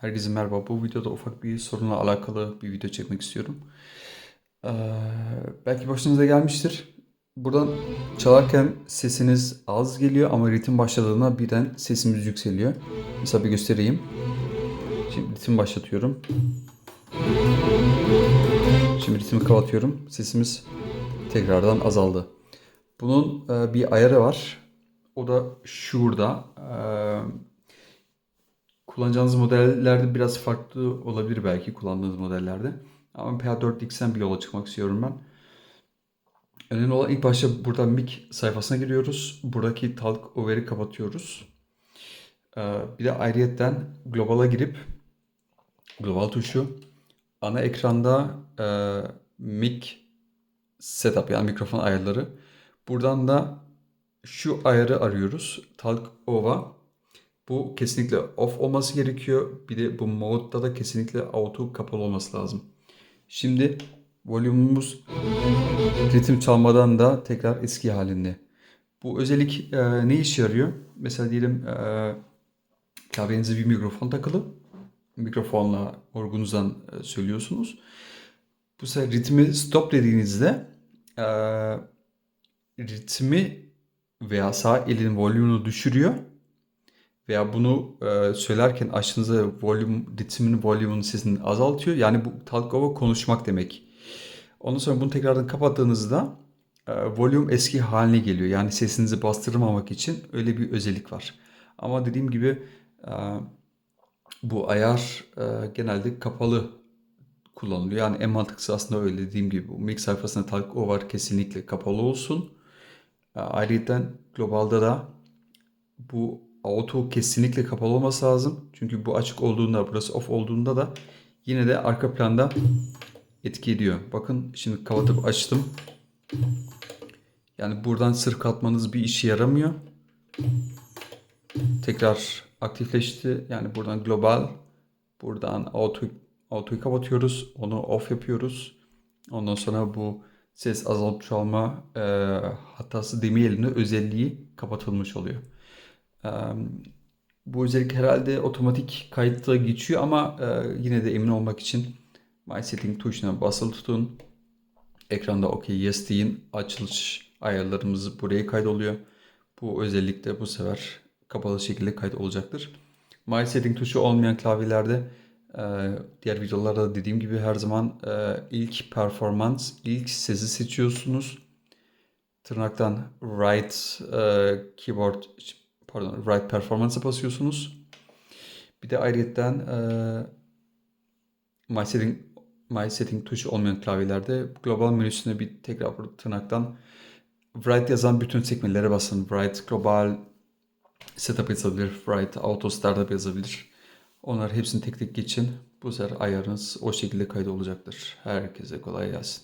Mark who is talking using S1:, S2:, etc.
S1: Herkese merhaba. Bu videoda ufak bir sorunla alakalı bir video çekmek istiyorum. Ee, belki başınıza gelmiştir. Buradan çalarken sesiniz az geliyor ama ritim başladığında birden sesimiz yükseliyor. Mesela bir göstereyim. Şimdi ritim başlatıyorum. Şimdi ritmi kapatıyorum. Sesimiz tekrardan azaldı. Bunun e, bir ayarı var. O da şurada. Ee, kullanacağınız modellerde biraz farklı olabilir belki kullandığınız modellerde. Ama PA4X'ten bir yola çıkmak istiyorum ben. Önemli olan ilk başta burada mic sayfasına giriyoruz. Buradaki talk over'i kapatıyoruz. Ee, bir de ayrıyetten global'a girip global tuşu ana ekranda e, mic setup yani mikrofon ayarları. Buradan da şu ayarı arıyoruz. Talk over bu kesinlikle off olması gerekiyor. Bir de bu mode'da da kesinlikle auto kapalı olması lazım. Şimdi volümümüz ritim çalmadan da tekrar eski halinde. Bu özellik e, ne işe yarıyor? Mesela diyelim e, klavyenize bir mikrofon takılı. Mikrofonla orgunuzdan e, söylüyorsunuz. Bu sefer ritmi stop dediğinizde e, ritmi veya sağ elin volümünü düşürüyor veya bunu e, söylerken açtığınızda volüm, ritmin volümünü sizin azaltıyor. Yani bu talk konuşmak demek. Ondan sonra bunu tekrardan kapattığınızda e, volüm eski haline geliyor. Yani sesinizi bastırmamak için öyle bir özellik var. Ama dediğim gibi e, bu ayar e, genelde kapalı kullanılıyor. Yani en mantıklısı aslında öyle dediğim gibi. Bu mix sayfasında talk kesinlikle kapalı olsun. E, ayrıca globalde da bu auto kesinlikle kapalı olması lazım. Çünkü bu açık olduğunda, burası off olduğunda da yine de arka planda etki ediyor. Bakın şimdi kapatıp açtım. Yani buradan sırf katmanız bir işe yaramıyor. Tekrar aktifleşti. Yani buradan global, buradan auto autoyu kapatıyoruz. Onu off yapıyoruz. Ondan sonra bu ses azalıp çoğalma e, hatası demeyelim de özelliği kapatılmış oluyor. Bu özellik herhalde otomatik kayıtta geçiyor ama yine de emin olmak için My Setting tuşuna basılı tutun. Ekranda OK Yes deyin. Açılış ayarlarımız buraya kaydoluyor. Bu özellikle bu sefer kapalı şekilde kayıt olacaktır. My Setting tuşu olmayan klavyelerde diğer videolarda dediğim gibi her zaman ilk performans, ilk sesi seçiyorsunuz. Tırnaktan right keyboard pardon right performance'a basıyorsunuz. Bir de ayrıyetten e, my setting my setting tuşu olmayan klavyelerde global menüsüne bir tekrar tırnaktan write yazan bütün sekmelere basın. Write global setup yazabilir. Write auto startup yazabilir. Onlar hepsini tek tek geçin. Bu sefer ayarınız o şekilde kaydı olacaktır. Herkese kolay gelsin.